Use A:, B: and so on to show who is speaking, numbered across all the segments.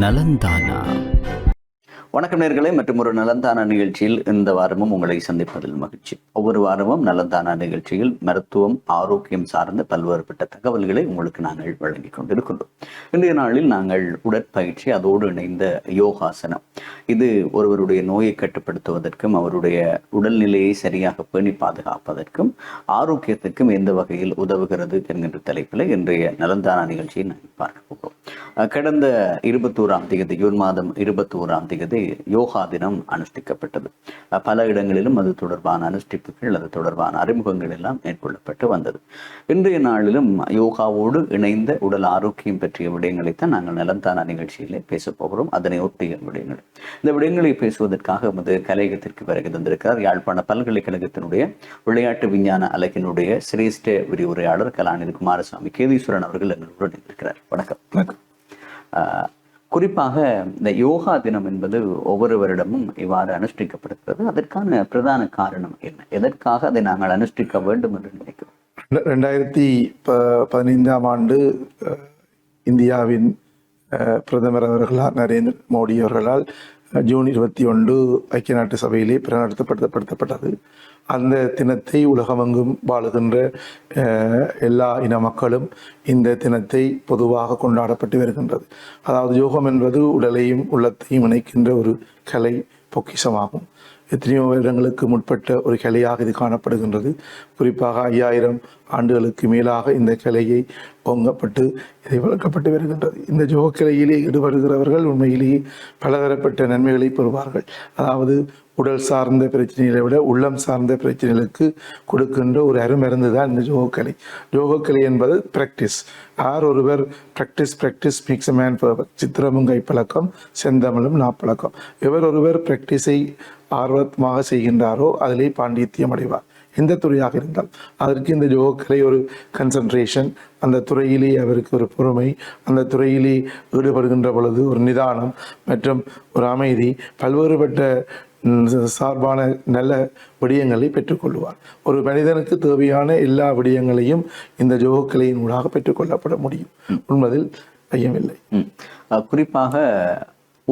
A: நலந்தானா?
B: வணக்கம் நேர்களே மற்றும் ஒரு நலந்தான நிகழ்ச்சியில் இந்த வாரமும் உங்களை சந்திப்பதில் மகிழ்ச்சி. ஒவ்வொரு வாரமும் நலந்தான நிகழ்ச்சியில் மருத்துவம் ஆரோக்கியம் சார்ந்த பல்வேறுபட்ட தகவல்களை உங்களுக்கு நாங்கள் வழங்கிக் கொண்டிருக்கின்றோம். இன்றைய நாளில் நாங்கள் உடற்பயிற்சி அதோடு இணைந்த யோகாசனம். இது ஒருவருடைய நோயை கட்டுப்படுத்துவதற்கும் அவருடைய உடல்நிலையை சரியாக பேணி பாதுகாப்பதற்கும் ஆரோக்கியத்துக்கும் எந்த வகையில் உதவுகிறது என்கின்ற தலைப்பில் இன்றைய நலந்தான நிகழ்ச்சியை நாங்கள் பார்க்க போகிறோம். கடந்த இருபத்தோராம் தேதி ஜூன் மாதம் இருபத்தோராம் தேதி யோகா தினம் அனுஷ்டிக்கப்பட்டது. பல இடங்களிலும் அது தொடர்பான அனுஷ்டிப்புகள் அது தொடர்பான அறிமுகங்கள் எல்லாம் மேற்கொள்ளப்பட்டு வந்தது. இன்றைய நாளிலும் யோகாவோடு இணைந்த உடல் ஆரோக்கியம் பற்றிய விடயங்களைத்தான் நாங்கள் நலந்தானா நிகழ்ச்சியிலே பேசப் போகிறோம். அதனை ஒட்டிய விடயங்கள். இந்த விடயங்களை பேசுவதற்காக எமது கலையகத்திற்கு வருகை தந்திருக்கிறார் யாழ்ப்பாண பல்கலைக்கழகத்தினுடைய விளையாட்டு விஞ்ஞான அலகினுடைய சிரேஷ்ட விரிவுரையாளர் கலாநிதி குமாரசாமி கேதீஸ்வரன் அவர்கள் எங்களுடன் இருக்கிறார் வணக்கம். ஆஹ் குறிப்பாக இந்த யோகா தினம் என்பது ஒவ்வொரு வருடமும் இவ்வாறு அனுஷ்டிக்கப்படுகிறது. அதற்கான பிரதான காரணம் என்ன? எதற்காக அதை நாங்கள் அனுஷ்டிக்க வேண்டும் என்று நினைக்கிறோம்?
C: ரெண்டாயிரத்தி ப பதினைந்தாம் ஆண்டு அஹ், இந்தியாவின் அஹ், பிரதமர் அவர்களால் நரேந்திர மோடி அவர்களால் ஜூன் இருபத்தி ஒன்று ஐக்கிய நாட்டு சபையிலே பிரகடனப்படுத்தப்பட்டது அந்த தினத்தை உலகமெங்கும் வாழுகின்ற எல்லா இன மக்களும் இந்த தினத்தை பொதுவாக கொண்டாடப்பட்டு வருகின்றது. அதாவது யோகம் என்பது உடலையும் உள்ளத்தையும் இணைக்கின்ற ஒரு கலை பொக்கிஷமாகும். எத்தனையோ வருடங்களுக்கு முற்பட்ட ஒரு கலையாக இது காணப்படுகின்றது. குறிப்பாக ஐயாயிரம் ஆண்டுகளுக்கு மேலாக இந்த கலையை பொங்கப்பட்டு இதை வளர்க்கப்பட்டு வருகின்றது. இந்த யோக கலையிலே ஈடுபடுகிறவர்கள் உண்மையிலேயே பலதரப்பட்ட நன்மைகளை பெறுவார்கள். அதாவது உடல் சார்ந்த பிரச்சனைகளை விட உள்ளம் சார்ந்த பிரச்சனைகளுக்கு கொடுக்கின்ற ஒரு அருமருந்து தான் இந்த ஜோகக்கலை ஜோகக்கலை என்பது பிராக்டிஸ் யார் ஒருவர் practice practice makes man perfect சித்திரமும் கைப்பழக்கம் செந்தமிழும் நாப்பழக்கம். இவர் ஒருவர் பிராக்டிஸை ஆர்வமாக செய்கின்றாரோ அதிலே பாண்டித்யம் அடைவார். எந்த துறையாக இருந்தால் அதற்கு இந்த யோகக்கலை ஒரு கன்சன்ட்ரேஷன் அந்த துறையிலே அவருக்கு ஒரு பொறுமை. அந்த துறையிலே ஈடுபடுகின்ற பொழுது ஒரு நிதானம் மற்றும் ஒரு அமைதி. பல்வேறுபட்ட சார்பான நல்ல விடயங்களை பெற்றுக்கொள்வார். ஒரு மனிதனுக்கு தேவையான எல்லா விடயங்களையும் இந்த யோகக்கலையின் ஊடாக பெற்றுக்கொள்ளப்பட முடியும். உண்மதில் ஐயமில்லை.
B: குறிப்பாக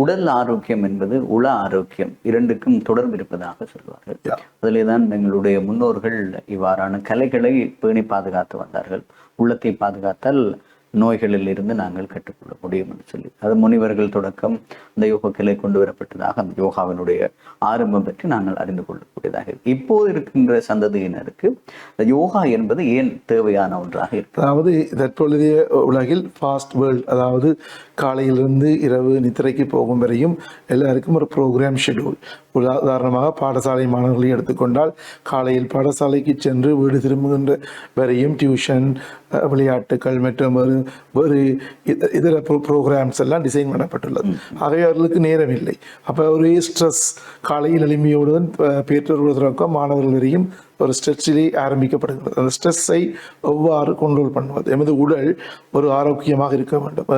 B: உடல் ஆரோக்கியம் என்பது உள ஆரோக்கியம். இரண்டுக்கும் தொடர்பு இருப்பதாக சொல்வார்கள்.
C: Yeah.
B: அதிலே தான் எங்களுடைய முன்னோர்கள் இவ்வாறான கலைகளை பேணி பாதுகாத்து வந்தார்கள். உள்ளத்தை பாதுகாத்தால் நோய்களில் இருந்து நாங்கள் கற்றுக்கொள்ள முடியும் என்று சொல்லி. அது முனிவர்கள் தொடக்கம் இந்த யோக கிளை கொண்டு வரப்பட்டதாக அந்த யோகாவினுடைய ஆரம்பம் பற்றி நாங்கள் அறிந்து கொள்ளக்கூடியதாக இருக்கு. இப்போது இருக்கின்ற சந்ததியினருக்கு இந்த யோகா என்பது ஏன் தேவையான ஒன்றாக இருக்கு?
C: அதாவது தற்பொழுதைய உலகில் ஃபாஸ்ட் வேர்ல்ட் அதாவது காலையிலிருந்து இரவு நித்திரைக்கு போகும் வரையும் எல்லாருக்கும் ஒரு ப்ரோக்ராம் ஷெட்யூல் உதாரணமாக பாடசாலை மாணவர்களை எடுத்துக்கொண்டால் காலையில் பாடசாலைக்கு சென்று வீடு திரும்புகின்ற வரையும் டியூஷன் விளையாட்டுகள் மற்றும் வேறு வேறு இத- இதர ப்ரோக்ராம்ஸ் எல்லாம் டிசைன் பண்ணப்பட்டுள்ளது. ஆகவே அவர்களுக்கு நேரம் இல்லை. அப்போ ஒரே ஸ்ட்ரெஸ் காலையில் எளிமையோடு பெற்றோர்கள் தொடக்கம் மாணவர்கள் வரையும் ஒரு ஸ்ட்ரெச்சிலே ஆரம்பிக்கப்படுகிறது. அந்த ஸ்ட்ரெஸ்ஸை எவ்வாறு கண்ட்ரோல் பண்ணுவது? எமது உடல் ஒரு ஆரோக்கியமாக இருக்க வேண்டும்.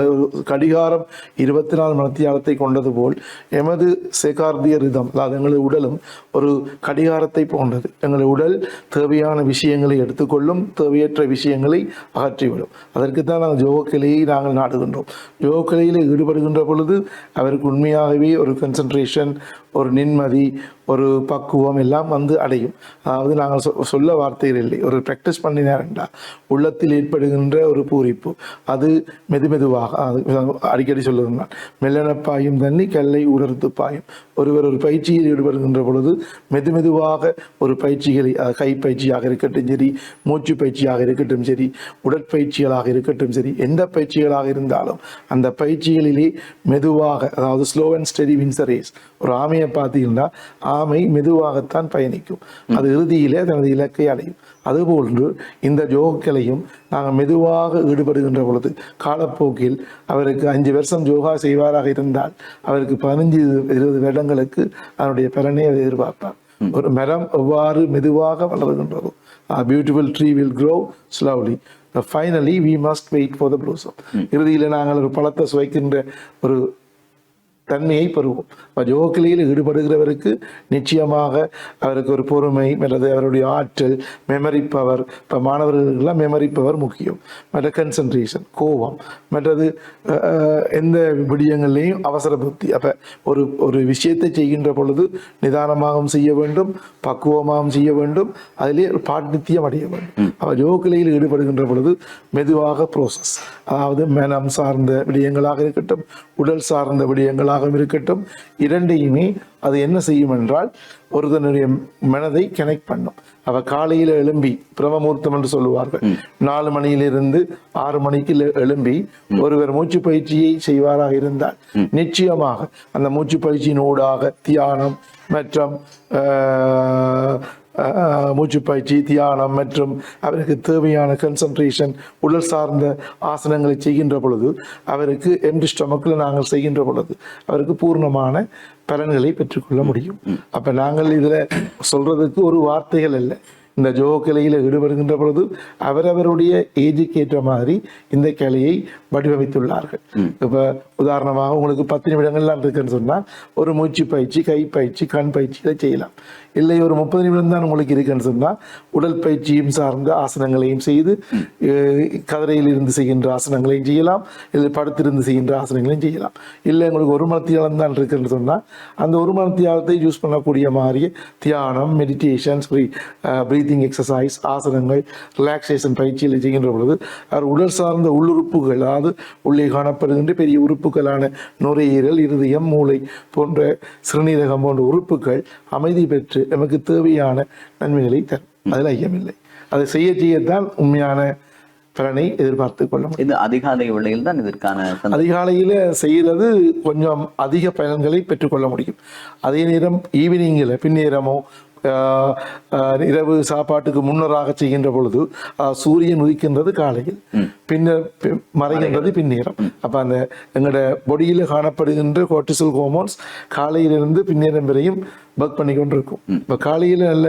C: கடிகாரம் இருபத்தி நாலு மணித்தியாலத்தை கொண்டது போல் எமது சேகார்திய ரிதம் அதாவது எங்களது உடலும் ஒரு கடிகாரத்தை போன்றது. எங்களது உடல் தேவையான விஷயங்களை எடுத்துக்கொள்ளும் தேவையற்ற விஷயங்களை அகற்றிவிடும். அதற்கு தான் நாங்கள் யோகக்கலையை நாங்கள் நாடுகின்றோம். யோகக்கலையில் ஈடுபடுகின்ற பொழுது அவருக்கு உண்மையாகவே ஒரு கன்சன்ட்ரேஷன் ஒரு நிம்மதி ஒரு பக்குவம் எல்லாம் வந்து அடையும். அதாவது நாங்கள் சொ- சொல்ல வார்த்தைகள் இல்லை. ஒரு ப்ராக்டிஸ் பண்ணினார்டா உள்ளத்தில் ஏற்படுகின்ற ஒரு பூரிப்பு. அது மெதுமெதுவாக அது அடிக்கடி சொல்லுவேன் நான் மெல்லன பாயும் தண்ணி கல்லை உடர்த்து பாயும். ஒருவர் ஒரு பயிற்சியில் ஈடுபடுகின்ற பொழுது மெதுமெதுவாக ஒரு பயிற்சிகளை அது கை பயிற்சியாக இருக்கட்டும் சரி மூச்சு பயிற்சியாக இருக்கட்டும் சரி உடற்பயிற்சிகளாக இருக்கட்டும் சரி எந்த பயிற்சிகளாக இருந்தாலும் அந்த பயிற்சிகளிலே மெதுவாக அதாவது slow and steady wins race ஒரு ஆமையை பார்த்தீங்கன்னா ஆமை மெதுவாகத்தான் பயணிக்கும். அது இறுதியிலே தனது இலக்கை அடையும். அதுபோன்று இந்த யோகக்கலையும் நாங்கள் மெதுவாக ஈடுபடுகின்ற பொழுது காலப்போக்கில் அவருக்கு அஞ்சு வருஷம் யோகா செய்வாராக இருந்தால் அவருக்கு பதினஞ்சு இருபது வருடங்களுக்கு அதனுடைய பலனை எதிர்பார்ப்பார். ஒரு மரம் எவ்வாறு மெதுவாக வளர்கின்றதோ beautiful tree will grow slowly. Finally we must wait for the blossom இறுதியில் நாங்கள் ஒரு பழத்தை சுவைக்கின்ற ஒரு தன்மையை பெறுவோம். அப்ப யோகக்கலையில் ஈடுபடுகிறவருக்கு நிச்சயமாக அவருக்கு ஒரு பொறுமை அல்லது அவருடைய ஆற்றல் மெமரி பவர் இப்போ மாணவர்களுக்கெல்லாம் மெமரி பவர் முக்கியம். மற்ற கன்சன்ட்ரேஷன் கோபம். மற்றது எந்த விடயங்கள்லையும் அவசர புத்தி. அப்போ ஒரு ஒரு விஷயத்தை செய்கின்ற பொழுது நிதானமாகவும் செய்ய வேண்டும் பக்குவமாகவும் செய்ய வேண்டும் அதிலே ஒரு பாண்டித்தியம் அடைய வேண்டும். அவர் யோகக்கலையில் ஈடுபடுகின்ற பொழுது மெதுவாக ப்ரோசஸ் அதாவது மனம் சார்ந்த விடயங்களாக இருக்கட்டும் உடல் சார்ந்த விடயங்களாகவும் இருக்கட்டும். இரண்டையுமே அது என்ன செய்யும் என்றால் ஒருத்தனுடைய மனதை கனெக்ட் பண்ணும். அவ காலையில எழும்பி பிரமமுகூர்த்தம் என்று சொல்லுவார்கள். நாலு மணியிலிருந்து ஆறு மணிக்கு எழு- எழும்பி ஒருவர் மூச்சு பயிற்சியை செய்வாராக இருந்தால் நிச்சயமாக அந்த மூச்சு பயிற்சியின் ஊடாக தியானம் மற்றும் மூச்சு பயிற்சி தியானம் மற்றும் அவருக்கு தேவையான கன்சன்ட்ரேஷன் உடல் சார்ந்த ஆசனங்களை செய்கின்ற பொழுது அவருக்கு எம்டி ஸ்டொமக்கில் நாங்கள் செய்கின்ற பொழுது அவருக்கு பூர்ணமான பலன்களை பெற்றுக்கொள்ள முடியும். அப்போ நாங்கள் இதில் சொல்கிறதுக்கு ஒரு வார்த்தைகள் அல்ல. இந்த ஜோ கலையில் ஈடுபடுகின்ற பொழுது அவரவருடைய ஏஜுக்கு ஏற்ற மாதிரி இந்த கலையை வடிவமைத்துள்ளார்கள். இப்ப உதாரணமாக உங்களுக்கு பத்து நிமிடங்கள்லாம் இருக்குன்னு சொன்னால் ஒரு மூச்சு பயிற்சி கை பயிற்சி கண் பயிற்சிகளை செய்யலாம். இல்லை ஒரு முப்பது நிமிடம் தான் உங்களுக்கு இருக்குன்னு சொன்னால் உடல் பயிற்சியும் சார்ந்த ஆசனங்களையும் செய்து கதிரையில் இருந்து செய்கின்ற ஆசனங்களையும் செய்யலாம். இல்லை படுத்திருந்து செய்கின்ற ஆசனங்களையும் செய்யலாம். இல்லை உங்களுக்கு ஒரு மணத்தியாலம் தான் இருக்குன்னு சொன்னால் அந்த ஒரு மணத்தியாலத்தை யூஸ் பண்ணக்கூடிய மாதிரி தியானம் மெடிடேஷன் ப்ரீத்திங் எக்ஸசைஸ் ஆசனங்கள் ரிலாக்ஸேஷன் பயிற்சியில் செய்கின்ற பொழுது அவர் உடல் சார்ந்த உள்ளுறுப்புகள் அதாவது உள்ளே காணப்படுகின்ற பெரிய உறுப்புகளான நுரையீரல் இருதயம் மூளை போன்ற சிறுநீரகம் போன்ற உறுப்புகள் அமைதி பெற்று நமக்கு தேவையான நன்மைகளை தரும். அதில் ஐயமில்லை அதை செய்ய செய்யத்தான் உண்மையான பலனை எதிர்பார்த்து கொள்ள முடியும்.
B: இது அதிகாலை வேளையில் தான் இதற்கான.
C: அதிகாலையில் செய்கிறது கொஞ்சம் அதிக பலன்களை பெற்றுக்கொள்ள முடியும். அதே நேரம் ஈவினிங்கில் பின்னேரமோ இரவு சாப்பாட்டுக்கு முன்னராக செய்கின்ற பொழுது சூரியன் உதிக்கின்றது காலையில். பின்னர் மறைகின்றது பின்னேரம். அப்ப அந்த எங்களோட பொடியில காணப்படுகின்ற கோர்டிசல் ஹோமோன்ஸ் காலையிலிருந்து பின்னேரம் வரையும் ஒர்க் பண்ணி கொண்டிருக்கும். இப்ப காலையில நல்ல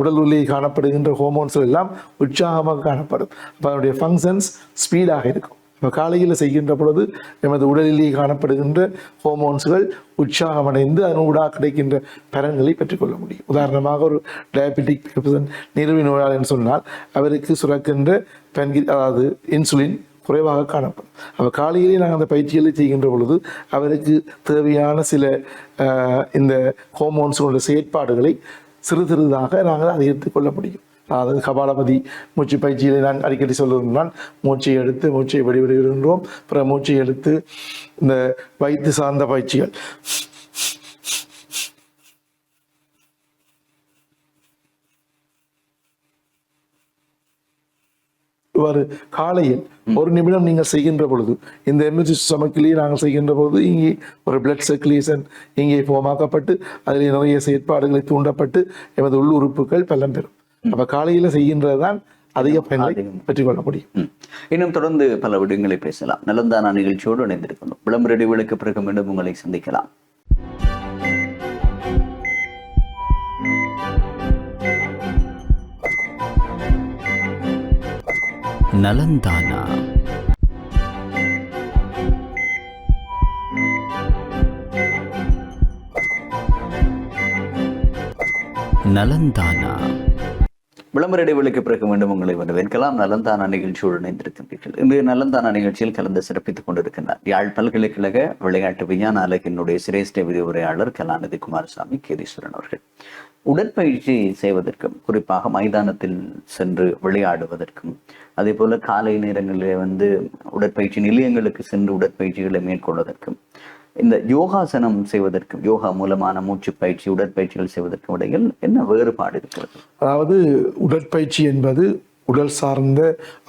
C: உடல் உள்ளே காணப்படுகின்ற ஹோமோன்ஸ் எல்லாம் உற்சாகமாக காணப்படும். அப்ப அதனுடைய ஃபங்க்ஷன்ஸ் ஸ்பீடாக இருக்கும். இப்போ காலையில் செய்கின்ற பொழுது எமது உடலிலே காணப்படுகின்ற ஹோமோன்ஸ்கள் உற்சாகமடைந்து அதனூடாக கிடைக்கின்ற பலன்களை பெற்றுக்கொள்ள முடியும். உதாரணமாக ஒரு டயபெட்டிக் நிறுவி நோயாளி சொன்னால் அவருக்கு சுரக்கின்ற பன்கி அதாவது இன்சுலின் குறைவாக காணப்படும். அப்போ காலையிலே நாங்கள் அந்த பயிற்சிகளை செய்கின்ற பொழுது அவருக்கு தேவையான சில இந்த ஹோமோன்ஸுடைய செயற்பாடுகளை சிறு சிறிதாக நாங்கள் அதிகரித்து கொள்ள முடியும். அதாவது கபாலபதி மூச்சு பயிற்சியிலே நான் அடிக்கடி சொல்லுவதுனால் மூச்சை எடுத்து மூச்சை வெளிவிடுகின்றோம். அப்புறம் மூச்சை எடுத்து இந்த வயிற்று சார்ந்த பயிற்சிகள். இவ்வாறு காலையில் ஒரு நிமிடம் நீங்கள் செய்கின்ற பொழுது இந்த எம்எஸ்சி சமக்கிலேயே நாங்கள் செய்கின்ற பொழுது இங்கே ஒரு பிளட் சர்க்குலேஷன் இங்கே போமாக்கப்பட்டு அதில் நிறைய செயற்பாடுகளை தூண்டப்பட்டு எமது உள் உறுப்புகள் பலம் பெறும். அப்ப காலையில செய்கின்றதுதான் அதிக பயனை பெற்றுக்கொள்ள முடியும்.
B: ம். இன்னும் தொடர்ந்து பல விடயங்களை பேசலாம். நலந்தானா நிகழ்ச்சியோடு இணைந்திருக்கணும் விளம்பர இடைவேளைக்கு பிறகு மீண்டும் உங்களை சந்திக்கலாம். நலந்தானா. நலந்தானா. விளம்பர இடைவெளிக்கு பிறகு மீண்டும் உங்களை வரவேற்கலாம் நலந்தானா நிகழ்ச்சியோடு இணைந்திருக்கின்றீர்கள் இன்றைய நலந்தானா நிகழ்ச்சியில் கலந்து சிறப்பித்துக் கொண்டிருக்கின்றார். யாழ் பல்கலைக்கழக விளையாட்டு விஞ்ஞான அலகினுடைய சிரேஷ்ட விரிவுரையாளர் கலாநிதி குமாரசாமி கேதீஸ்வரன் அவர்கள். உடற்பயிற்சி செய்வதற்கும் குறிப்பாக மைதானத்தில் சென்று விளையாடுவதற்கும் அதே போல காலை நேரங்களில் வந்து உடற்பயிற்சி நிலையங்களுக்கு சென்று உடற்பயிற்சிகளை மேற்கொள்வதற்கும் இந்த யோகாசனம் செய்வதற்கும் யோகா மூலமான மூச்சு பயிற்சி உடற்பயிற்சிகள் செய்வதற்கும் இடையில் என்ன வேறுபாடு இருக்கிறது?
C: அதாவது உடற்பயிற்சி என்பது உடல் சார்ந்த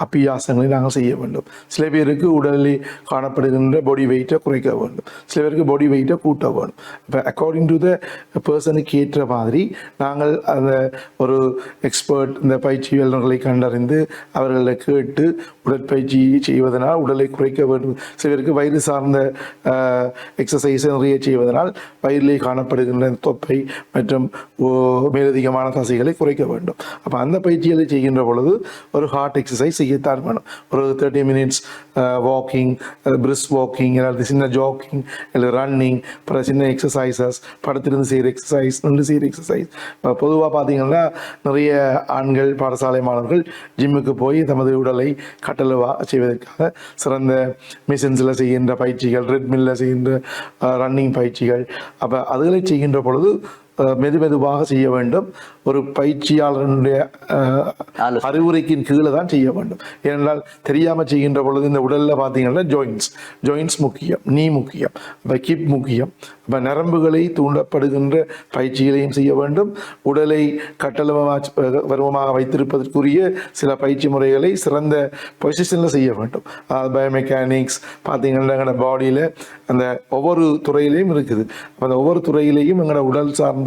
C: அப்பியாசங்களை நாங்கள் செய்ய வேண்டும். சில பேருக்கு உடலில் காணப்படுகின்ற பாடி வெயிட்டை குறைக்க வேண்டும். சில பேருக்கு பாடி வெயிட்டை கூட்ட வேண்டும். இப்போ அக்கார்டிங் டு த பர்சனுக்கு ஏற்ற மாதிரி நாங்கள் அந்த ஒரு எக்ஸ்பர்ட் இந்த பயிற்சி வல்லுநர்களை கண்டறிந்து அவர்களை கேட்டு உடற்பயிற்சி செய்வதனால் உடலை குறைக்க வேண்டும். சில பேருக்கு வயிறு சார்ந்த எக்ஸசைஸ் நிறைய செய்வதனால் வயிறிலே காணப்படுகின்ற தொப்பை மற்றும் மேலதிகமான தசைகளை குறைக்க வேண்டும். அப்போ அந்த பயிற்சிகளை செய்கின்ற பொழுது ஒரு ஹார்ட் எக்ஸசைஸ் செய்யத்தான் வேணும். ஒரு thirty minutes walking brisk walking அல்லது சின்ன ஜாக்கிங் இல்லை ரன்னிங் அப்புறம் சின்ன எக்ஸசைசஸ் படுத்திருந்து செய்கிற எக்ஸசைஸ் நின்று செய்கிற எக்ஸசைஸ் பொதுவாக பார்த்தீங்கன்னா நிறைய ஆண்கள் பாடசாலை மாணவர்கள் ஜிம்முக்கு போய் தமது உடலை கட்டளவா செய்வதற்காக சிறந்த மிஷின்ஸில் செய்கின்ற பயிற்சிகள் ரெட்மில்ல செய்கின்ற uh, ரன்னிங் பயிற்சிகள். அப்போ அதுகளை செய்கின்ற பொழுது மெது மெதுவாக செய்ய வேண்டும். ஒரு பயிற்சியாளருடைய. அறிவுரைக்கின் கீழே தான் செய்ய வேண்டும். ஏனென்றால் தெரியாமல் செய்கின்ற பொழுது இந்த உடலில் பார்த்தீங்கன்னா ஜாயின்ஸ் ஜாயின்ஸ் முக்கியம் நீ முக்கியம் அப்போ கிப் முக்கியம். அப்போ நரம்புகளை தூண்டப்படுகின்ற பயிற்சிகளையும் செய்ய வேண்டும். உடலை கட்டளமாக பருவமாக வைத்திருப்பதற்குரிய சில பயிற்சி முறைகளை சிறந்த பொசிஷனில் செய்ய வேண்டும். பயோமெக்கானிக்ஸ் பார்த்தீங்கன்னா எங்களோட பாடியில் அந்த ஒவ்வொரு துறையிலையும் இருக்குது. அந்த ஒவ்வொரு துறையிலையும் எங்களோட உடல் சார்ந்த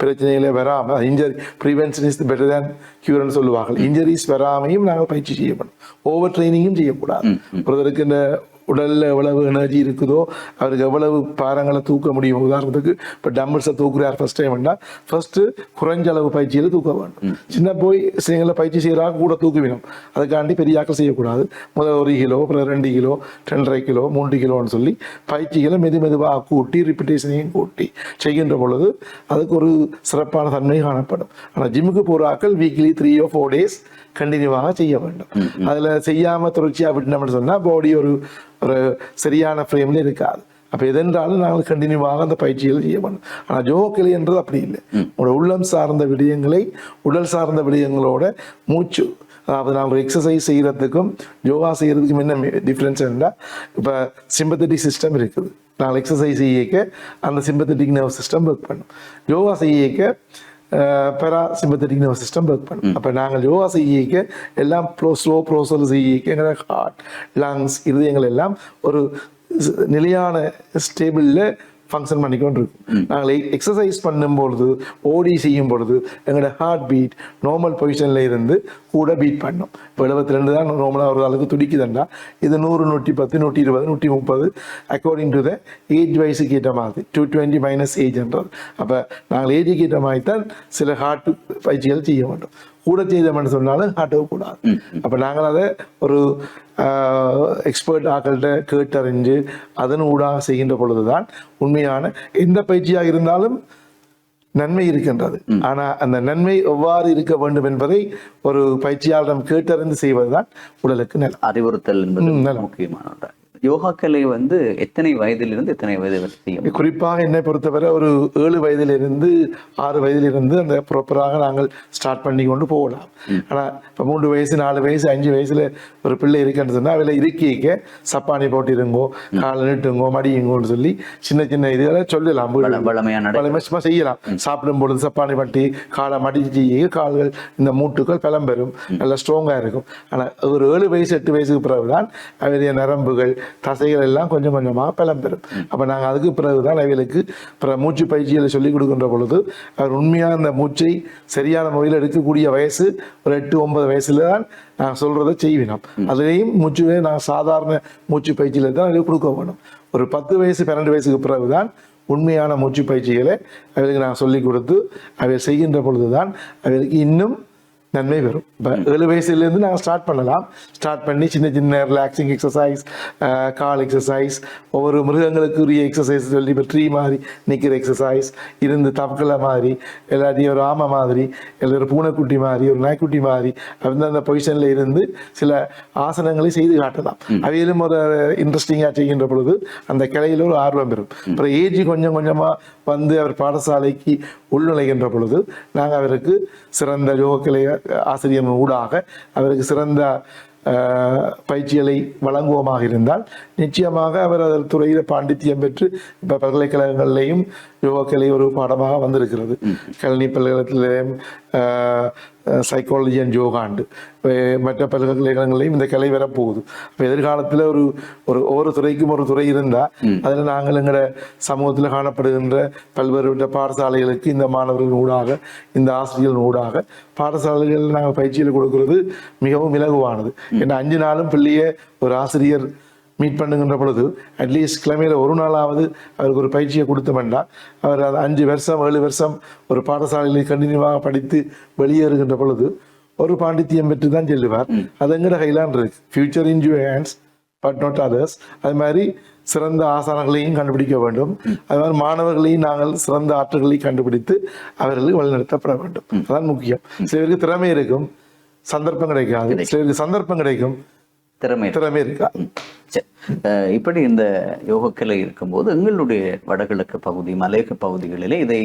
C: பிரச்சனைகளை வராமல் injury prevention is better than கியூர்னு சொல்லுவாங்க இன்ஜரிஸ் வராமையும் நாங்கள் பயிற்சி செய்யப்படும் ஓவர் ட்ரைனிங்கும் செய்யக்கூடாது. ஒருத்தருக்கு இந்த உடல்ல எவ்வளவு எனர்ஜி இருக்குதோ அவருக்கு எவ்வளவு பாரங்களை தூக்க முடியும் உதாரணத்துக்கு இப்போ டம்பிள்ஸை தூக்குறார் ஃபர்ஸ்ட் டைம்னா ஃபர்ஸ்ட் குறைஞ்ச அளவு பயிற்சியில் தூக்க வேண்டும். சின்ன போய் சில பயிற்சி செய்கிறாங்க கூட தூக்குவினோம் அதுக்காண்டி பெரிய ஆக்கள் செய்யக்கூடாது. முதல் ஒரு கிலோ அப்புறம் ரெண்டு கிலோ ரெண்டரை கிலோ மூன்று கிலோன்னு சொல்லி பயிற்சிகளை மெது மெதுவாக கூட்டி ரிப்பிட்டேஷனையும் கூட்டி செய்கின்ற பொழுது அதுக்கு ஒரு சிறப்பான தன்மை காணப்படும். ஆனால் ஜிம்முக்கு போகிற ஆக்கள் weekly three or four days கண்டினியூவாக செய்ய வேண்டும். அதில் செய்யாமல் தொடர்ச்சியாக விட்டோம்னு சொன்னால் பாடி ஒரு ஒரு சரியான ஃப்ரேமில் இருக்காது. அப்போ எதென்றாலும் நாங்கள் கண்டினியூவாக அந்த பயிற்சிகள் செய்ய வேண்டும். ஆனால் ஜோக்கிளை என்றது அப்படி இல்லை. உங்களோட உள்ளம் சார்ந்த விடயங்களை உடல் சார்ந்த விடயங்களோட மூச்சு அதாவது ஒரு எக்ஸசைஸ் செய்கிறதுக்கும் யோகா செய்கிறதுக்கும் என்ன டிஃப்ரென்ஸ் என்றால் இப்போ சிம்பத்தட்டிக் சிஸ்டம் இருக்குது. நாங்கள் எக்ஸசைஸ் செய்யக்க அந்த சிம்பத்தட்டிக் நர்வ் சிஸ்டம் ஒர்க் பண்ணும். யோகா செய்யக்க parasympathetic nerve system work பண்ணும் அப்போ நாங்கள் யோகா செய்யக்க எல்லாம் ப்ரோ ஸ்லோ ப்ரோசல் செய்யக்க எங்களோட ஹார்ட் லங்ஸ் இருதயங்கள் எல்லாம் ஒரு நிலையான ஸ்டேபிளில் ஃபங்க்ஷன் பண்ணிக்கொண்டு இருக்கும் நாங்கள் எக்ஸசைஸ் பண்ணும்பொழுது ஓடி செய்யும் பொழுது எங்களோட ஹார்ட் பீட் நார்மல் பொசிஷனில் இருந்து கூட பீட் பண்ணும். இப்போ எழுபத்தி ரெண்டு தான் நார்மலாக ஒரு அளவுக்கு துடிக்குதுண்டா. இது நூறு நூற்றி பத்து நூற்றி இருபது நூற்றி முப்பது அக்கார்டிங் டு த ஏஜ் வயசுக்கு ஏற்ற மாதிரி. டூ டுவெண்ட்டி மைனஸ் ஏஜ்ன்றது அப்போ நாங்கள் ஏஜுக்கு ஏற்ற மாதிரி தான் சில ஹார்ட் பயிற்சிகள் செய்ய வேண்டும். கூட செய்தோம்னு சொன்னாலும் ஹார்ட் கூடாது அப்போ நாங்கள் அதை ஒரு எக்ஸ்பர்ட் ஆக்கள்கிட்ட கேட்டறிஞ்சு அதன் ஊடாக செய்கின்ற பொழுதுதான் உண்மையான எந்த பயிற்சியாக இருந்தாலும் நன்மை இருக்கின்றது. ஆனா அந்த நன்மை எவ்வாறு இருக்க வேண்டும் என்பதை ஒரு பயிற்சியாளரிடம் கேட்டறிந்து செய்வதுதான் உடலுக்கு நலம்.
B: அறிவுறுத்தல் என்பது. முக்கியமான ஒன்று யோகா கலை வந்து எத்தனை வயதிலிருந்து எத்தனை வயது வரை செய்ய முடியும்?
C: குறிப்பாக என்னை பொறுத்தவரை ஒரு ஏழு வயதிலிருந்து ஆறு வயதிலிருந்து அந்த ப்ராப்பராக நாங்கள் ஸ்டார்ட் பண்ணி கொண்டு போகலாம். ஆனால் இப்போ மூன்று வயசு நாலு வயசு அஞ்சு வயசுல ஒரு பிள்ளை இருக்குன்னு சொன்னால் அவளை இருக்கிக்க சப்பானி போட்டிருங்கோ காலை நீட்டுங்கோ மடியுங்கோன்னு சொல்லி சின்ன சின்ன இதுகளை சொல்லலாம். சும்மா செய்யலாம். சாப்பிடும் பொழுது சப்பானி பட்டி காலை மடிச்சு கால்கள் இந்த மூட்டுகள் பலம் பெறும் நல்லா ஸ்ட்ராங்காக இருக்கும். ஆனால் ஒரு ஏழு வயசு எட்டு வயசுக்கு பிறகுதான் அவருடைய நரம்புகள் தசைகள் எல்லாம் கொஞ்சம் கொஞ்சமாக பலம் பெறும் அப்போ நாங்கள் அதுக்கு பிறகுதான் அவைகளுக்கு பிற மூச்சு பயிற்சிகளை சொல்லிக் கொடுக்கின்ற பொழுது அவர் உண்மையாக அந்த மூச்சை சரியான முறையில் எடுக்கக்கூடிய வயசு ஒரு எட்டு ஒன்பது வயசுல தான் நான் சொல்றதை செய்வினோம். அதுலேயும் மூச்சு நான் சாதாரண மூச்சு பயிற்சியில தான் அதை கொடுக்க வேணும். ஒரு பத்து வயசு பன்னெண்டு வயசுக்கு பிறகுதான் உண்மையான மூச்சு பயிற்சிகளை அவர்களுக்கு நான் சொல்லிக் கொடுத்து அவை செய்கின்ற பொழுதுதான் அவர்களுக்கு இன்னும் நன்மை வரும் இப்போ ஏழு வயசுலேருந்து நாங்கள் ஸ்டார்ட் பண்ணலாம். ஸ்டார்ட் பண்ணி சின்ன சின்ன ரிலாக்ஸிங் எக்ஸசைஸ் கால் எக்ஸசைஸ் ஒவ்வொரு மிருகங்களுக்கு உரிய எக்ஸசைஸ் சொல்லி இப்போ ட்ரீ மாதிரி நிற்கிற எக்ஸசைஸ் இருந்து தவக்கலை மாதிரி எல்லாத்தையும் ஒரு ஆமை மாதிரி இல்லை ஒரு பூனைக்குட்டி மாதிரி ஒரு நாய்க்குட்டி மாதிரி அந்தந்த பொசிஷனில் இருந்து சில ஆசனங்களை செய்து காட்டலாம். அவையிலும் ஒரு இன்ட்ரெஸ்டிங்காக செய்கின்ற பொழுது அந்த கிளையில் ஒரு ஆர்வம் பெறும். அப்புறம் ஏஜ் கொஞ்சம் கொஞ்சமாக வந்து அவர் பாடசாலைக்கு உள்நுழைகின்ற பொழுது நாங்கள் அவருக்கு சிறந்த யோகக்கலை ஆசிரியர் ஊடாக அவருக்கு சிறந்த பயிற்சிகளை வழங்குவோமாக இருந்தால் நிச்சயமாக அவர் அதில் துறையில் பாண்டித்தியம் பெற்று இப்போ பல்கலைக்கழகங்கள்லேயும் யோகக்கலை ஒரு பாடமாக வந்திருக்கிறது. கல்வி பல்கலைக்கழகத்திலேயும் சைக்காலஜி அண்ட் யோகாண்டு இப்ப மற்ற பல்கலைக்கழகங்களையும் இந்த கலை வரப்போகுது இப்போ எதிர்காலத்தில் ஒரு ஒரு ஒவ்வொரு துறைக்கும் ஒரு துறை இருந்தால் அதில் நாங்கள் எங்களோட சமூகத்தில் காணப்படுகின்ற பல்வேறு வித பாடசாலைகளுக்கு இந்த மாணவர்கள் ஊடாக இந்த ஆசிரியர்கள் ஊடாக பாடசாலைகள் நாங்கள் பயிற்சியில் கொடுக்கிறது மிகவும் இலகுவானது ஏன்னா அஞ்சு நாளும் பிள்ளைய ஒரு ஆசிரியர் மீட் பண்ணுகின்ற பொழுது அட்லீஸ்ட் கிழமையில ஒரு நாளாவது அவருக்கு ஒரு பயிற்சியை கொடுத்தோம்னா அவர் அது அஞ்சு வருஷம் ஏழு வருஷம் ஒரு பாடசாலையில் கண்டினியூவாக படித்து வெளியேறுகின்ற பொழுது ஒரு பாண்டித்தியம் பெற்று தான் செல்லுவார். அது எங்கட கையிலான் இருக்கு. Future in you hands but not others அது மாதிரி சிறந்த ஆசானங்களையும் கண்டுபிடிக்க வேண்டும். அது மாதிரி மாணவர்களையும் நாங்கள் சிறந்த ஆற்றல்களை கண்டுபிடித்து அவர்களுக்கு வழிநடத்தப்பட வேண்டும். அதான் முக்கியம். சிலருக்கு திறமை இருக்கும் சந்தர்ப்பம் கிடைக்காது. சிலருக்கு சந்தர்ப்பம் கிடைக்கும்
B: திறமை
C: திறமை இருக்காது.
B: சரி. இப்படி இந்த யோகக்கலை இருக்கும்போது எங்களுடைய வடகிழக்கு பகுதி மலையக பகுதிகளிலே இதை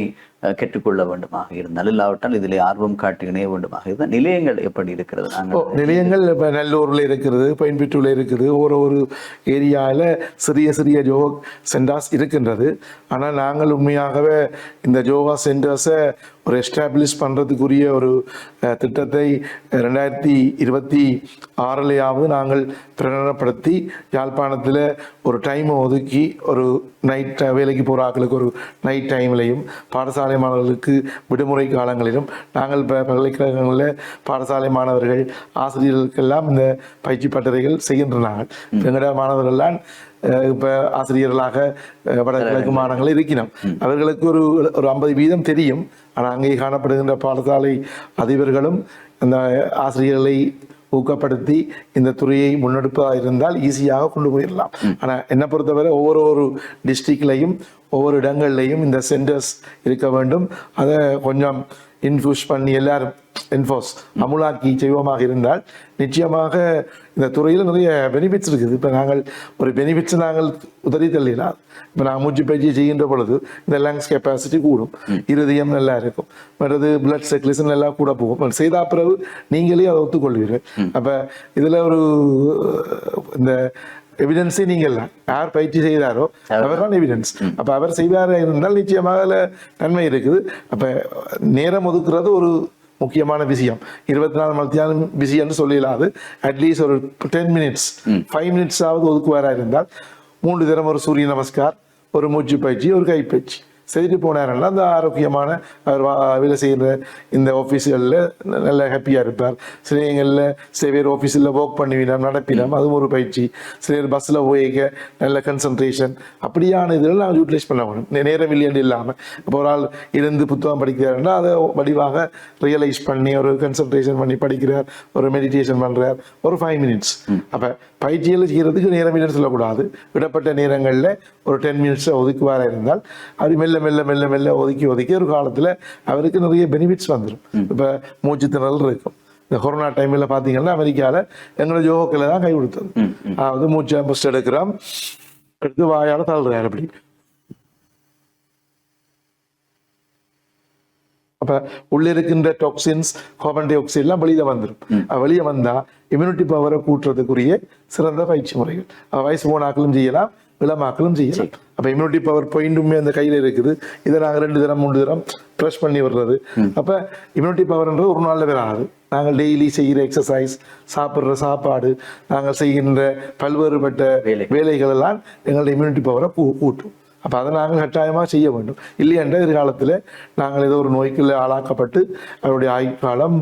B: கெட்டுக்கொள்ள வேண்டுமாக இருந்தால் இல்லாவிட்டால் இதிலே ஆர்வம் காட்டி இணைய வேண்டுமாக இருந்தால் நிலையங்கள் எப்படி இருக்கிறது? நாங்கள்
C: நிலையங்கள் இப்போ நல்லூரில் இருக்கிறது பயன்பெற்றுள்ள இருக்குது. ஒரு ஒரு ஏரியாவில் சிறிய சிறிய யோகா சென்டர்ஸ் இருக்கின்றது. ஆனால் நாங்கள் உண்மையாகவே இந்த யோகா சென்டர்ஸை ஒரு எஸ்டாப்ளிஷ் பண்ணுறதுக்குரிய ஒரு திட்டத்தை ரெண்டாயிரத்தி இருபத்தி ஆறுலையாவது நாங்கள் பிரகடனப்படுத்தி யாழ்ப்பாணத்தில் ஒரு டைமை ஒதுக்கி ஒரு நைட் வேலைக்கு போகிற ஆட்களுக்கு ஒரு நைட் டைம்லையும் பாடசாலை மாணவர்களுக்கு விடுமுறை காலங்களிலும் நாங்கள் இப்போ பல்கலைக்கழகங்களில் பாடசாலை மாணவர்கள் ஆசிரியர்களுக்கெல்லாம் இந்த பயிற்சி பட்டறைகள் செய்கின்றனர். எங்களோட மாணவர்கள்லாம் இப்ப ஆசிரியர்களாக வடகிழக்கு மாநிலங்களில் இருக்கிறோம் அவர்களுக்கு ஒரு ஒரு ஐம்பது வீதம் தெரியும். ஆனால் அங்கே காணப்படுகின்ற பாடசாலை அதிபர்களும் அந்த ஆசிரியர்களை ஊக்கப்படுத்தி இந்த துறையை முன்னெடுப்பதாக இருந்தால் ஈஸியாக கொண்டு போயிடலாம். ஆனால் என்னை பொறுத்தவரை ஒவ்வொரு ஒரு டிஸ்ட்ரிக்ட்லையும் ஒவ்வொரு இடங்கள்லையும் இந்த சென்டர்ஸ் இருக்க வேண்டும். அதை கொஞ்சம் இன்ஃபியூஸ் பண்ணி எல்லாரும் என்ஃபோர்ஸ் அமுலாக்கி செய்வோமாக இருந்தால் நிச்சயமாக இந்த துறையில் நிறைய பெனிஃபிட்ஸ் இருக்குது. இப்போ நாங்கள் ஒரு பெனிஃபிட்ஸ் நாங்கள் உதறி தள்ளிடலாம் இப்போ நாங்கள் மூச்சு பயிற்சி செய்கின்ற பொழுது இந்த லங்ஸ் கெப்பாசிட்டி கூடும். இருதயம் நல்லா இருக்கும். மற்றது பிளட் சர்க்குலேஷன் எல்லாம் கூட போகும். செய்தா பிறகு நீங்களே அதை ஒத்துக்கொள்வீர்கள். அப்போ இதில் ஒரு இந்த எவிடன்ஸே நீங்கள் யார் பயிற்சி செய்தாரோ அவர் தான் எவிடன்ஸ் அப்ப அவர் செய்வாரா இருந்தால் நிச்சயமாக நன்மை இருக்குது. அப்ப நேரம் ஒதுக்குறது ஒரு முக்கியமான விஷயம். இருபத்தி நாலு மணி நேரம் பிஸின்னு சொல்லிடலாது அட்லீஸ்ட் ஒரு டென் மினிட்ஸ் ஃபைவ் மினிட்ஸ் ஆவது ஒதுக்குவாரா இருந்தால் மூன்று தினம் ஒரு சூரிய நமஸ்கார் ஒரு மூச்சு பயிற்சி ஒரு கைப்பயிற்சி. செய்துட்டு போனாருன்னா அந்த ஆரோக்கியமான அவர் வேலை செய்கிற இந்த ஆஃபீஸுகளில் நல்ல ஹாப்பியாக இருப்பார். சில இடங்களில் சில பேர் ஆஃபீஸில் ஒர்க் பண்ணுவினோம் நடப்பினோம் அதுவும் ஒரு பயிற்சி. சில பேர் பஸ்ஸில் போய்க்க நல்ல கன்சன்ட்ரேஷன் அப்படியான இதில் நாங்கள் யூட்டிலைஸ் பண்ண நே- நேரம் இல்லையண்டு இல்லாமல் இப்போ ஒரு ஆள் இருந்து புத்தகம் படிக்கிறாருன்னா அதை வடிவாக ரியலைஸ் பண்ணி ஒரு கன்சன்ட்ரேஷன் பண்ணி படிக்கிறார் ஒரு மெடிடேஷன் பண்ணுறார் ஒரு ஃபைவ் மினிட்ஸ் அப்போ பயிற்சியில் செய்கிறதுக்கு நேரம் இல்லைன்னு சொல்லக்கூடாது. விடப்பட்ட நேரங்களில் ஒரு டென் மினிட்ஸை ஒதுக்குவார இருந்தால் அப்படி மெல்ல மெல்ல மெல்ல மெல்ல ஒதுக்கி ஒதுக்கி ஒரு காலத்தில் அவருக்கு நிறைய பெனிஃபிட்ஸ் வந்துடும் இப்போ மூச்சு திணறல் இருக்கும். இந்த கொரோனா டைமில் பார்த்தீங்கன்னா அமெரிக்காவில் எங்களோட யோகாக்கில் தான் கை கொடுத்தது அதாவது மூச்சை ஃபஸ்ட் எடுக்கிறோம். எடுத்து வாயால் தள்ளுறாரு அப்படி. அப்ப உள்ள இருக்கின்ற டாக்ஸின்ஸ் கார்பன் டை ஆக்சைடு எல்லாம் வெளியில வந்துடும் வெளியே வந்தா இம்யூனிட்டி பவரை கூட்டுறதுக்குரிய சிறந்த பயிற்சி முறைகள். வயசு போனாக்களும் செய்யலாம். இளமாக்களும் செய்யலாம் அப்ப இம்யூனிட்டி பவர் பாயிண்ட்டுமே அந்த கையில இருக்குது. இதை நாங்க ரெண்டு தரம் மூன்று தரம் ப்ரெஷ் பண்ணி வர்றது அப்ப இம்யூனிட்டி பவர்ன்றது ஒரு நாள்ல வராது நாங்கள் டெய்லி செய்கிற எக்ஸசைஸ் சாப்பிட்ற சாப்பாடு நாங்கள் செய்கின்ற பல்வேறுபட்ட
B: வேலை.
C: வேலைகள் எல்லாம் எங்களோட இம்யூனிட்டி பவரை கூட்டும் அப்போ அதை நாங்கள் கட்டாயமாக செய்ய வேண்டும். இல்லையென்ற எதிர்காலத்தில் நாங்கள் ஏதோ ஒரு நோய்க்குள்ள ஆளாக்கப்பட்டு அவருடைய ஆயுட்காலம்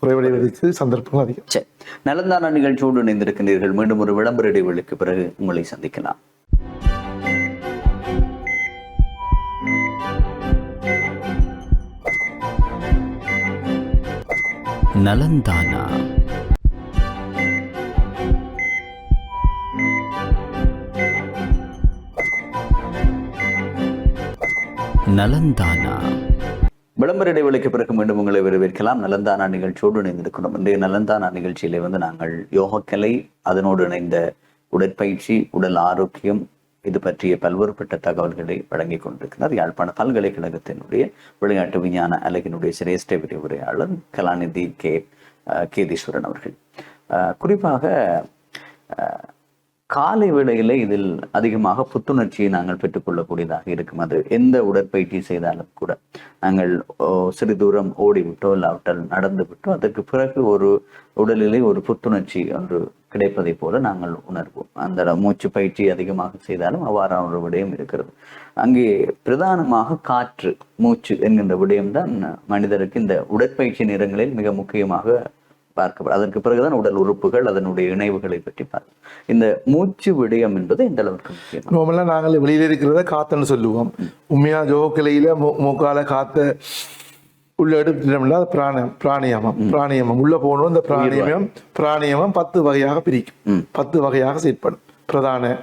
C: குறைவடைவதற்கு சந்தர்ப்பம் அதிகம்.
B: சரி. நலந்தான நிகழ்ச்சியோடு இணைந்திருக்கின்றீர்கள். மீண்டும் ஒரு விளம்பர இடைவெளிக்கு பிறகு உங்களை சந்திக்கலாம். நலந்தானா? நலந்தானா? விளம்பர இடைவெளிக்கு பிறகு மீண்டும் உங்களை வரவேற்கலாம். நலந்தானா நிகழ்ச்சியோடு இணைந்திருக்கிறோம். இன்றைய நலந்தானா நிகழ்ச்சியிலே வந்து நாங்கள் யோகக்கலை அதனோடு இணைந்த உடற்பயிற்சி உடல் ஆரோக்கியம் இது பற்றிய பல்வேறுபட்ட தகவல்களை வழங்கிக் கொண்டிருக்கிறார். யாழ்ப்பாண பல்கலைக்கழகத்தினுடைய விளையாட்டு விஞ்ஞான அலகினுடைய சிரேஷ்ட விரிவுரையாளர் கலாநிதி கே கேதீஸ்வரன் அவர்கள். குறிப்பாக காலை வேளையில இதில் அதிகமாக புத்துணர்ச்சியை நாங்கள் பெற்றுக்கொள்ளக்கூடியதாக இருக்கும். அது எந்த உடற்பயிற்சி செய்தாலும் கூட. நாங்கள் சிறு தூரம் ஓடிவிட்டோ இல்லாவிட்டால் நடந்து விட்டோ அதற்கு பிறகு ஒரு உடலிலே ஒரு புத்துணர்ச்சி ஒன்று கிடைப்பதை போல நாங்கள் உணர்வோம். அந்த மூச்சு பயிற்சி அதிகமாக செய்தாலும் அவ்வாறான ஒரு விடயம் இருக்கிறது. அங்கே பிரதானமாக காற்று மூச்சு என்கின்ற விடயம்தான் மனிதருக்கு இந்த உடற்பயிற்சி நேரங்களில் மிக முக்கியமாக பார்க்கப்படும். அதற்கு பிறகுதான் உடல் உறுப்புகள் அதனுடைய இணைவுகளை பற்றி பார்ப்போம். இந்த மூச்சு விடயம் என்பது எந்த அளவுக்கு முக்கியம்
C: நார்மலாக நாங்கள் வெளியில இருக்கிறத காத்துன்னு சொல்லுவோம். உண்மையா ஜோக்கிலையில மூக்கால காத்த உள்ள எடுத்துட்டோம்னா அது பிராணம் பிராணியமம். பிராணியமம். உள்ள போகணும் இந்த பிராணியமம் பிராணியமம் பத்து வகையாக பிரிக்கும். பத்து வகையாக செயற்படும். பிரதான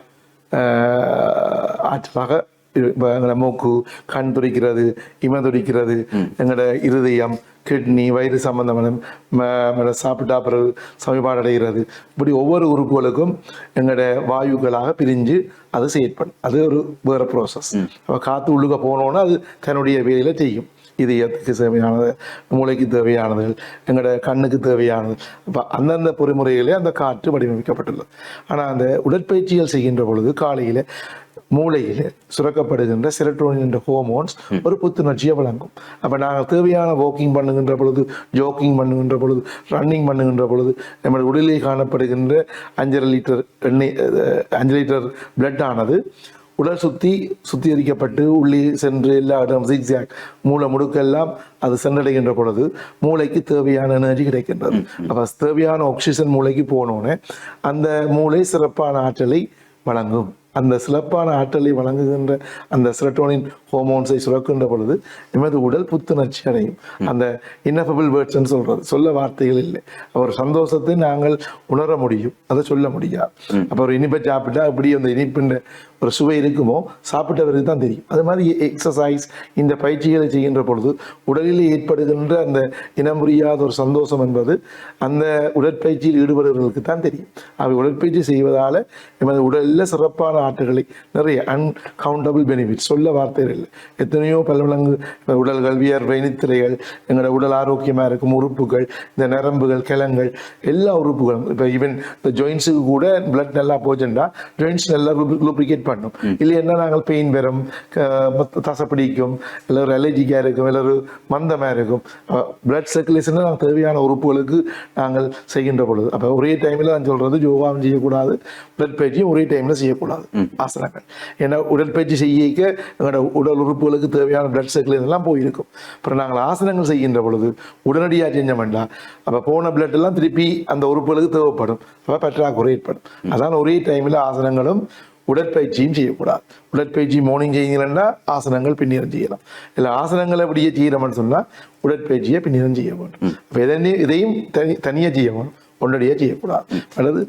C: ஆற்றலாக எங்களோட மூக்கு கண் துடிக்கிறது இம துடிக்கிறது எங்களோட இருதயம் கிட்னி வயிறு சம்பந்தமான சாப்பிட்டா பிறகு சமீபாடு அடைகிறது. இப்படி ஒவ்வொரு உறுப்புகளுக்கும் எங்களோட வாயுக்களாக பிரிஞ்சு அது செயற்படும் அது ஒரு வேற ப்ராசஸ் அப்போ காற்று உள்ளுக்க போனோன்னா அது தன்னுடைய வேலையில செய்யும். இதயத்துக்கு தேவையானது? மூளைக்கு தேவையானது எங்களோட கண்ணுக்கு தேவையானது. அப்போ அந்தந்த பொறிமுறையிலே அந்த காற்று வடிவமைக்கப்பட்டுள்ளது. ஆனால் அந்த உடற்பயிற்சிகள் செய்கின்ற பொழுது காலையில் மூளையில் சுரக்கப்படுகின்ற செரட்டோனின் என்ற ஹோமோன்ஸ் ஒரு புத்துணர்ச்சியை வழங்கும். அப்போ நாங்கள் தேவையான வாக்கிங் பண்ணுகின்ற பொழுது ஜோக்கிங் பண்ணுகின்ற பொழுது ரன்னிங் பண்ணுகின்ற பொழுது நம்முடைய உடலில் காணப்படுகின்ற அஞ்சரை லிட்டர் எண்ணெய் அஞ்சு லிட்டர் பிளட் ஆனது உடல் சுத்தி சுத்திகரிக்கப்பட்டு உள்ளே சென்று எல்லா இடம் ஜிக்ஸாக் மூளை முடுக்கெல்லாம் அது சென்றடைகின்ற பொழுது மூளைக்கு தேவையான எனர்ஜி கிடைக்கின்றது. அப்போ தேவையான ஆக்சிஜன் மூளைக்கு போனோடனே அந்த மூளை சிறப்பான ஆற்றலை வழங்கும். அந்த சிறப்பான ஆற்றலை வழங்குகின்ற அந்த செரட்டோனின் ஹோமோன்ஸை சுரக்கின்ற பொழுது எமது உடல் புத்துணர்ச்சி அடையும். அந்த இன்னஃபபிள் வேர்ட்ஸ்ன்னு சொல்றது. சொல்ல வார்த்தைகள் இல்லை. ஒரு சந்தோஷத்தை நாங்கள் உணர முடியும். அதை சொல்ல முடியாது. அப்போ ஒரு இனிப்பை சாப்பிட்டா அப்படி அந்த இனிப்பின் ஒரு சுவை இருக்குமோ சாப்பிட்டவருக்கு தான் தெரியும். அது மாதிரி எக்ஸசைஸ் இந்த பயிற்சிகளை செய்கின்ற பொழுது உடலில் ஏற்படுகின்ற அந்த இனம் புரியாத ஒரு சந்தோஷம் என்பது அந்த உடற்பயிற்சியில் ஈடுபடுபவர்களுக்கு தான் தெரியும். அவை உடற்பயிற்சி செய்வதால எமது உடலில் சிறப்பான ஆற்றல்களை நிறைய அன்கவுண்டபிள் பெனிஃபிட் சொல்ல வார்த்தைகள் இல்லை. எத்தனையோ பல்விலங்கு உடல்கள் வியர்வை நித்திரைகள் எங்களோட உடல் ஆரோக்கியமாக இருக்கும் உறுப்புகள் இந்த நரம்புகள் கிளங்கள் எல்லா உறுப்புகளும். இப்போ ஈவன் இந்த ஜாயின்ஸுக்கு கூட பிளட் நல்லா போச்சுண்டா ஜாயின்ஸ் நல்லா லூப்ரிகேட் பண்ணும். இல்லைன்னா நாங்கள் பெயின் வரும் க- மத்த தசை பிடிக்கும் இல்லை ஒரு அலர்ஜிக்காக இருக்கும் இல்லை ஒரு மந்தமாக இருக்கும். பிளட் சர்க்குலேஷன் நாங்கள் தேவையான உறுப்புகளுக்கு நாங்கள் செய்கின்ற பொழுது. அப்போ ஒரே டைமில் நான் சொல்றது யோகாவும் செய்யக்கூடாது பிளட் பயிற்சியும் ஒரே டைமில் செய்யக்கூடாது. ஆசனங்கள். ஏன்னா உடற்பயிற்சி செய்யிக்க எங்களோட உடல் உறுப்புகளுக்கு தேவையான பிளட் சர்க்குலேஷன் எல்லாம் போயிருக்கும். அப்புறம் நாங்கள் ஆசனங்கள் செய்கின்ற பொழுது உடனடியாக செஞ்ச வேண்டாம் அப்போ போன பிளட் எல்லாம் திருப்பி அந்த உறுப்புகளுக்கு தேவைப்படும். அப்போ பற்றாக்குறை ஏற்படும். அதான் ஒரே டைமில் ஆசனங்களும் உடற்பயிற்சியும் செய்யக்கூடாது. உடற்பயிற்சி மார்னிங் செய்யுங்கன்னா ஆசனங்கள் பின்னிரம் செய்யலாம். இல்லை ஆசனங்களை அப்படியே செய்யறோம்னு சொன்னால் உடற்பயிற்சியை பின்னிரம் செய்ய வேண்டும். அப்போ எதனையும் இதையும் தனி தனியாக செய்ய வேணும். ஒன்றடியாக செய்யக்கூடாது. அல்லது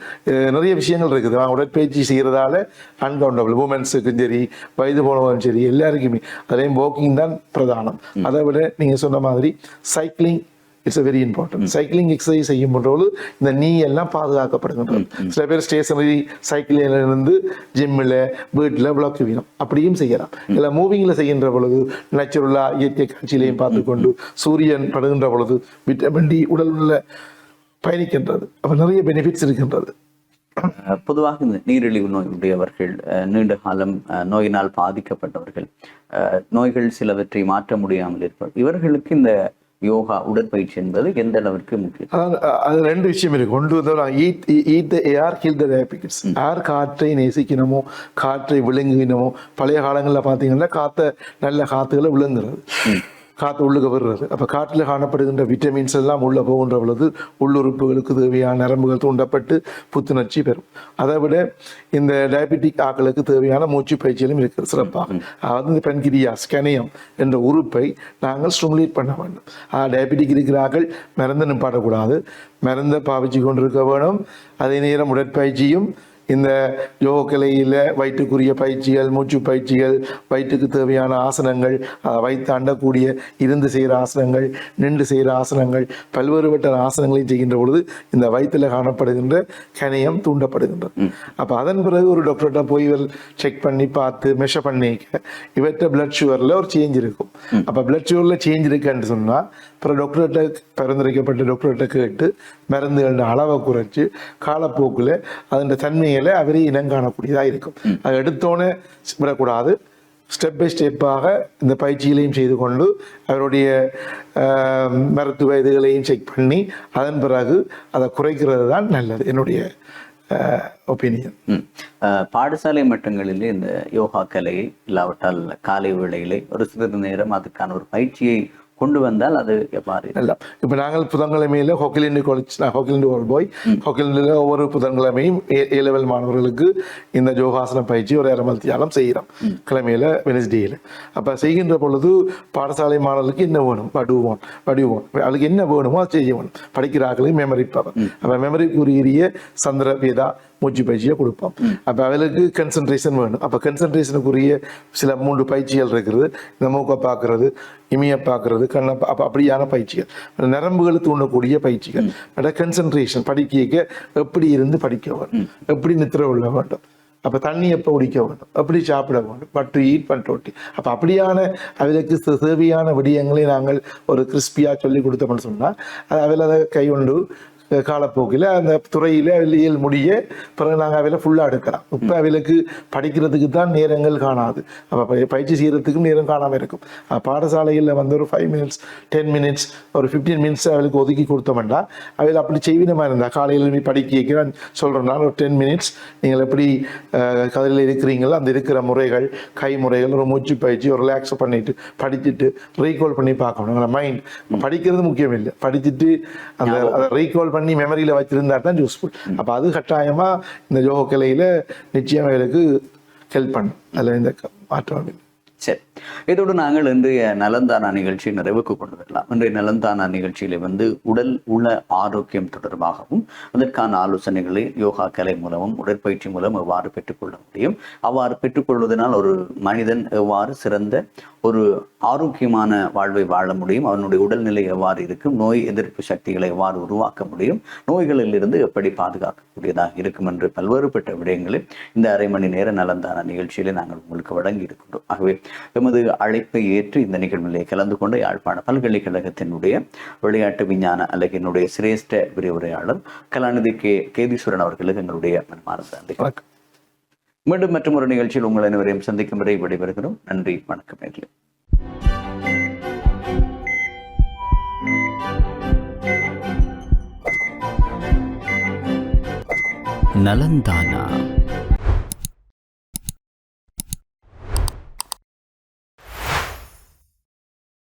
C: நிறைய விஷயங்கள் இருக்குது. நான் உடற்பயிற்சி செய்கிறதால அன்கவுண்டபிள் உமன்ஸுக்கும் சரி வயது போனவங்களும் சரி எல்லாருக்குமே. அதையும் வாக்கிங் தான் பிரதானம். அதை விட நீங்கள் சொன்ன மாதிரி cycling it's very important cycling exercise செய்யும் பொழுது இந்த நீ எல்லாம் பாதுகாக்கப்படுகின்றது. சில பேர் ஸ்டேஷனரி சைக்கிளில் இருந்து ஜிம்மில் வீட்டில் விளக்கு வீணும் அப்படியும் செய்யலாம். இல்லை மூவிங்கில் செய்கின்ற பொழுது நேச்சுரலாக இயற்கை காட்சியிலையும் பார்த்துக்கொண்டு சூரியன் படுகின்ற பொழுது விட்டமின் டி உடல் உள்ள பயணிக்கின்றது. அப்போ நிறைய பெனிஃபிட்ஸ் இருக்கின்றது.
B: பொதுவாக இந்த நீரிழிவு நோய் உடையவர்கள் நீண்ட காலம் நோயினால் பாதிக்கப்பட்டவர்கள் நோய்கள் சிலவற்றை மாற்ற முடியாமல் இருப்பார் இவர்களுக்கு இந்த யோகா உடற்பயிற்சி என்பது எந்த அளவிற்கு முக்கியம்?
C: அது ரெண்டு விஷயம் இருக்கு. ஒன்று வந்து ஏஆர் ஹில் த டயபிட்டிஸ் யார் காற்றை நேசிக்கணுமோ காற்றை விழுங்கினமோ பழைய காலங்களில் பார்த்தீங்கன்னா காற்றை நல்ல காற்றுகளை விழுங்குறது. காற்று உள்ளுக்கு வருகிறது அப்போ காற்றில் காணப்படுகின்ற விட்டமின்ஸ் எல்லாம் உள்ளே போகின்ற பொழுது உள்ளுறுப்புகளுக்கு தேவையான நரம்புகள் தூண்டப்பட்டு புத்துணர்ச்சி பெறும். அதை விட இந்த டயபெட்டிக் ஆக்களுக்கு தேவையான மூச்சு பயிற்சியிலும் இருக்கிறது. சிறப்பாக. அதாவது இந்த பென்கிரியா ஸ்கனியம் என்ற உறுப்பை நாங்கள் ஸ்டிமுலேட் பண்ண வேண்டும். டயபெட்டிக் இருக்கிறார்கள் மருந்து நிப்பாடக்கூடாது மருந்தை பாவிச்சு கொண்டிருக்க வேணும். அதே நேரம் உடற்பயிற்சியும் இந்த யோக கலையில் வயிற்றுக்குரிய பயிற்சிகள் மூச்சு பயிற்சிகள் வயிற்றுக்கு தேவையான ஆசனங்கள் வயிற்று அண்டக்கூடிய இருந்து செய்கிற ஆசனங்கள் நின்று செய்கிற ஆசனங்கள் பல்வேறுபட்ட ஆசனங்களையும் செய்கின்ற பொழுது இந்த வயிற்றில் காணப்படுகின்ற கணையம் தூண்டப்படுகின்றது. அப்போ அதன் பிறகு ஒரு டாக்டர்கிட்ட போய் செக் பண்ணி பார்த்து மெஷர் பண்ணிக்க இவற்றை பிளட் சுகரில் ஒரு சேஞ்ச் இருக்கும். அப்போ பிளட் சுகரில் சேஞ்ச் இருக்குன்னு சொன்னால் அப்புறம் டாக்டர்கிட்ட பரிந்துரைக்கப்பட்ட டாக்டர்கிட்ட கேட்டு மருந்துகளோட அளவை குறைச்சு காலப்போக்கில் அதன் தன்மைகளை அவரே இனம் காணக்கூடியதாக இருக்கும். அதை எடுத்தோன்னே விடக்கூடாது. ஸ்டெப் பை ஸ்டெப்பாக இந்த பயிற்சிகளையும் செய்து கொண்டு அவருடைய மருத்துவ இதுகளையும் செக் பண்ணி அதன் பிறகு அதை குறைக்கிறது தான் நல்லது என்னுடைய ஒப்பீனியன்
B: பாடசாலை மட்டங்களிலே இந்த யோகா கலையை இல்லாவிட்டால் காலை வேளையிலே ஒரு சிறிது நேரம் அதுக்கான ஒரு பயிற்சியை கொண்டு வந்தால் அது எவ்வாறு
C: எல்லாம் இப்போ நாங்கள் புதன்கிழமையில ஹோக்கிலிண்டு காலேஜ் நான் ஹோக்கிலிண்டு ஒரு போய் ஹோக்கிலிண்டில் ஒவ்வொரு புதன்கிழமையும் ஏ லெவல் மாணவர்களுக்கு இந்த யோகாசன பயிற்சி ஒரு அரை மணி தியானம் செய்கிறோம் கிழமையில வெனஸ்டேயில் அப்போ செய்கின்ற பொழுது பாடசாலை மாணவர்களுக்கு என்ன வேணும் வடுவோம் வடிவோம் அவளுக்கு என்ன வேணுமோ அதை செய்ய வேணும் படிக்கிறார்களுக்கு மெமரி பவர் அப்போ மெமரிக்குரிய சந்திரபேதா மூச்சு பயிற்சியை கொடுப்போம். அப்போ அவளுக்கு கன்சன்ட்ரேஷன் வேணும். அப்போ கன்சன்ட்ரேஷனுக்குரிய சில மூன்று பயிற்சிகள் இருக்கிறது இந்த மூக்கை பார்க்கறது இமையை பார்க்கறது கண்ணை பா- அப்போ அப்படியான பயிற்சிகள். நரம்புகளை தூண்டக்கூடிய பயிற்சிகள். கன்சன்ட்ரேஷன் படிக்க எப்படி இருந்து படிக்க வேண்டும்? எப்படி நித்திர கொள்ள வேண்டும்? அப்போ தண்ணி எப்போ குடிக்க வேண்டும்? எப்படி சாப்பிட வேண்டும்? பட்டு ஈட் பண்றோட்டி அப்போ அப்படியான அவளுக்கு தேவையான விடயங்களை நாங்கள் ஒரு கிறிஸ்பியாக சொல்லி கொடுத்தோம்னு சொன்னால் அவள் அதை கை கொண்டு காலப்போக்கில் அந்த துறையில் அவியல் முடிய பிறகு நாங்கள் அவையில் ஃபுல்லாக எடுக்கலாம். இப்போ அவைகளுக்கு படிக்கிறதுக்கு தான் நேரங்கள் காணாது. அப்போ பயிற்சி செய்கிறதுக்கும் நேரம் காணாமல் இருக்கும். பாடசாலையில் வந்து ஒரு ஃபைவ் மினிட்ஸ் டென் மினிட்ஸ் ஒரு ஃபிஃப்டீன் மினிட்ஸ் அவளுக்கு ஒதுக்கி கொடுத்தோம்னா அவையில் அப்படி செய்வினமாக இருந்தால் காலையில் எழுப்பி படிக்க வைக்கிறேன் சொல்கிறேன்னா ஒரு டென் மினிட்ஸ் நீங்கள் எப்படி கதையில் இருக்கிறீங்களோ அந்த இருக்கிற முறைகள் கை முறைகள் ஒரு மூச்சு பயிற்சி ஒரு ரிலாக்ஸ் பண்ணிட்டு படிச்சுட்டு ரீகால் பண்ணி பார்க்கணும். மைண்ட் படிக்கிறது முக்கியம் இல்லை. படிச்சுட்டு அந்த அதை ரீகால் பண்ணி மெமரியில் வச்சிருந்தா தான் யூஸ்ஃபுல் அப்போ அது கட்டாயமாக இந்த யோக கலையில் நிச்சயம் எங்களுக்கு ஹெல்ப் பண்ணும் அதில் இந்த க- மாற்றம்
B: சரி. இதோடு நாங்கள் இன்றைய நலந்தானா நிகழ்ச்சி நிறைவுக்கு கொண்டு வரலாம் இன்றைய நலந்தானா நிகழ்ச்சியில வந்து உடல் உள ஆரோக்கியம் தொடர்பாகவும் அதற்கான ஆலோசனைகளை யோகா கலை மூலமும் உடற்பயிற்சி மூலம் எவ்வாறு பெற்றுக்கொள்ள முடியும்? அவ்வாறு பெற்றுக்கொள்வதனால் ஒரு மனிதன் எவ்வாறு சிறந்த ஒரு ஆரோக்கியமான வாழ்வை வாழ முடியும்? அவனுடைய உடல்நிலை எவ்வாறு இருக்கும்? நோய் எதிர்ப்பு சக்திகளை எவ்வாறு உருவாக்க முடியும்? நோய்களில் இருந்து எப்படி பாதுகாக்கக்கூடியதாக இருக்கும் என்று பல்வேறுபட்ட விடயங்களை இந்த அரை மணி நேர நலந்தான நிகழ்ச்சியிலே நாங்கள் உங்களுக்கு வழங்கி இருக்கின்றோம் ஆகவே எமது அழைப்பை ஏற்று இந்த நிகழ்விலே கலந்து கொண்ட யாழ்ப்பாண பல்கலைக்கழகத்தினுடைய விளையாட்டு விஞ்ஞான அலகினுடைய சிரேஷ்ட விரிவுரையாளர் கலாநிதி கே கேதீஸ்வரன் அவர்களுக்கு எங்களுடைய மனமார்ந்த மீண்டும் மற்றும் ஒரு நிகழ்ச்சியில் உங்கள் அனைவரையும் சந்திக்கும் வரை விடைபெறுகிறோம். நன்றி வணக்கம் நேர்களே
A: நலந்தானா.